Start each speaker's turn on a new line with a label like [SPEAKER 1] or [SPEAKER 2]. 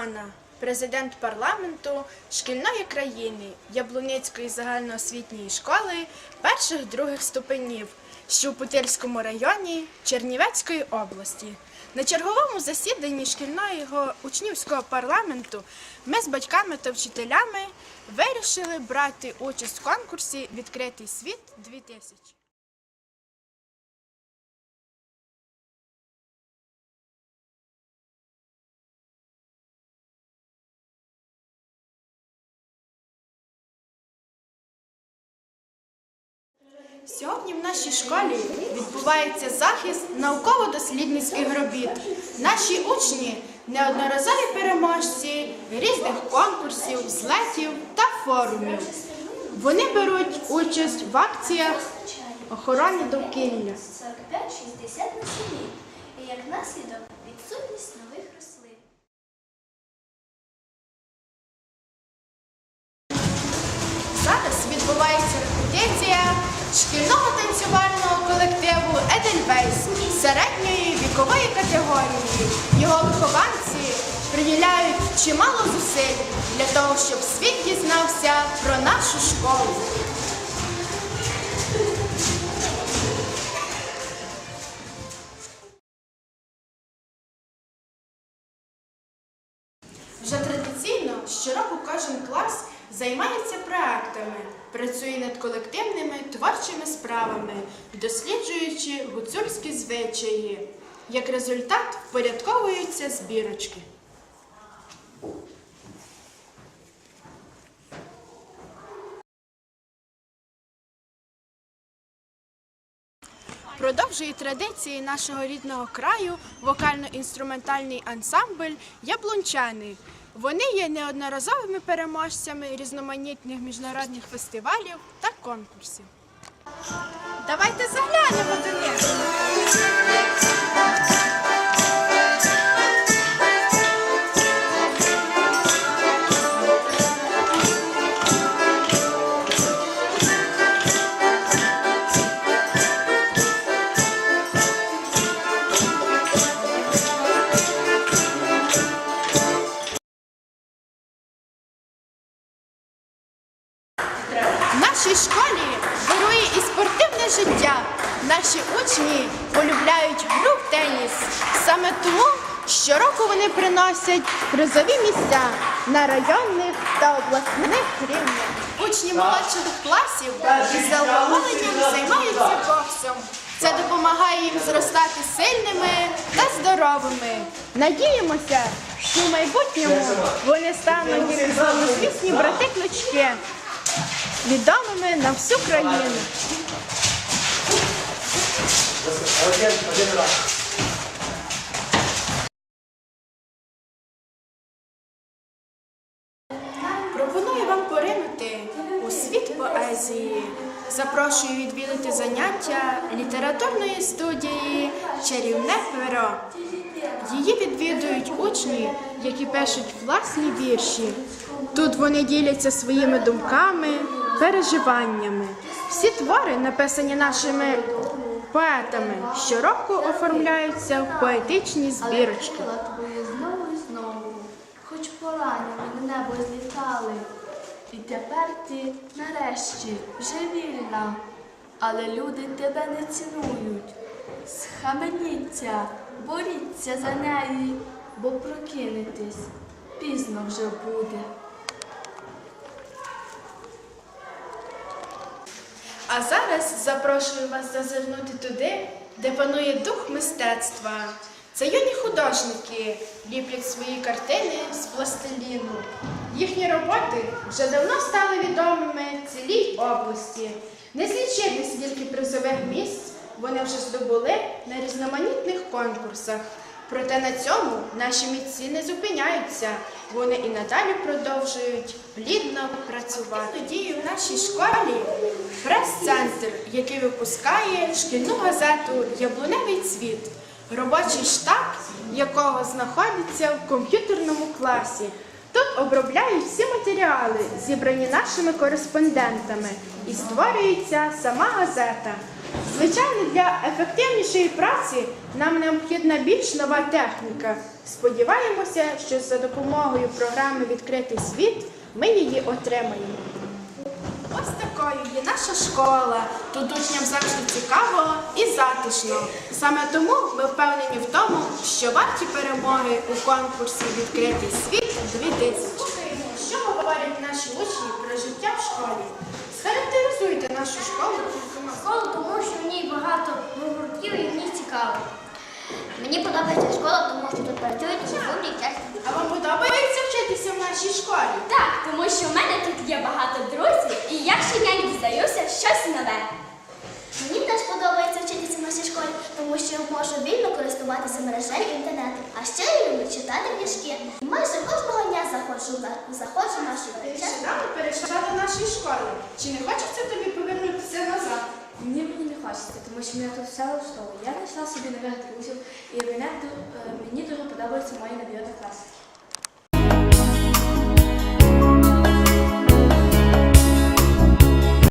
[SPEAKER 1] Оксана, президент парламенту шкільної країни Яблуницької загальноосвітньої школи перших других ступенів, що у Путильському районі Чернівецької області. На черговому засіданні шкільного учнівського парламенту ми з батьками та вчителями вирішили брати участь в конкурсі Відкритий світ 2000. Сьогодні в нашій школі відбувається захист науково-дослідницьких робіт. Наші учні неодноразові переможці різних конкурсів, злетів та форумів. Вони беруть участь в акціях охорони довкілля.
[SPEAKER 2] 45-60 на. І як наслідок відсутність нових рослин.
[SPEAKER 1] Шкільного танцювального колективу Едельвейс середньої вікової категорії. Його вихованці приділяють чимало зусиль для того, щоб світ дізнався про нашу школу. Вже традиційно щороку кожен клас займається проектами, працює над колективними творчими справами, досліджуючи гуцульські звичаї. Як результат впорядковуються збірочки. Продовжує традиції нашого рідного краю вокально-інструментальний ансамбль Яблунчани. Вони є неодноразовими переможцями різноманітних міжнародних фестивалів та конкурсів. Давайте заглянемо до них. Життя. Наші учні полюбляють гру в теніс. Саме тому щороку вони приносять призові місця на районних та обласних рівнях. Учні молодших класів із задоволенням займаються боксом. Це допомагає їм зростати сильними та здоровими. Надіємося, що в майбутньому вони стануть як славнозвісні брати клички відомими на всю країну.
[SPEAKER 3] Один, один раз.
[SPEAKER 1] Пропоную вам поринути у світ поезії. Запрошую відвідати заняття літературної студії Чарівне перо. Її відвідують учні, які пишуть власні вірші. Тут вони діляться своїми думками, переживаннями. Всі твори, написані нашими поетами, щороку оформляються в поетичні збірочки.
[SPEAKER 2] Бачила твої знову і знову, хоч поранені в небо злітали. І тепер ти нарешті вже вільна, але люди тебе не цінують. Схаменіться, боріться за неї, бо прокинетесь пізно вже буде.
[SPEAKER 1] А зараз запрошую вас зазирнути туди, де панує дух мистецтва. Це юні художники ліплять свої картини з пластиліну. Їхні роботи вже давно стали відомими цілій області. Не злічити скільки призових місць вони вже здобули на різноманітних конкурсах. Проте на цьому наші митці не зупиняються. Вони і надалі продовжують плідно працювати. Тоді в нашій школі прес-центр, який випускає шкільну газету Яблуневий цвіт, робочий штаб якого знаходиться в комп'ютерному класі. Тут обробляють всі матеріали, зібрані нашими кореспондентами, і створюється сама газета. Звичайно, для ефективнішої праці нам необхідна більш нова техніка. Сподіваємося, що за допомогою програми Відкритий світ ми її отримаємо. Ось такою є наша школа. Тут учням завжди цікаво і затишно. Саме тому ми впевнені в тому, що варті перемоги у конкурсі Відкритий світ 2000. Що говорять наші учні про життя в школі. Нашу школу
[SPEAKER 4] школу, тому що в ній багато гуртків і в ній цікаво. Мені подобається школа, тому що тут працюють розумні техніки.
[SPEAKER 1] А вам подобається вчитися в нашій школі?
[SPEAKER 4] Так, тому що в мене тут є багато друзів, і я щодня дізнаюся щось нове. Мені теж подобається вчитися в нашій школі, тому що я можу вільно користуватися мережею інтернету. А ще я люблю читати книжки. Майже кожного дня заходжу в нашу
[SPEAKER 1] нещодавно перейшла до нашої школи. Чи не хочеться тобі?
[SPEAKER 5] Хочеться, тому що мене тут все влаштовує. Я знайшла собі нових друзів, і мене, е, мені дуже подобаються мої нові однокласники.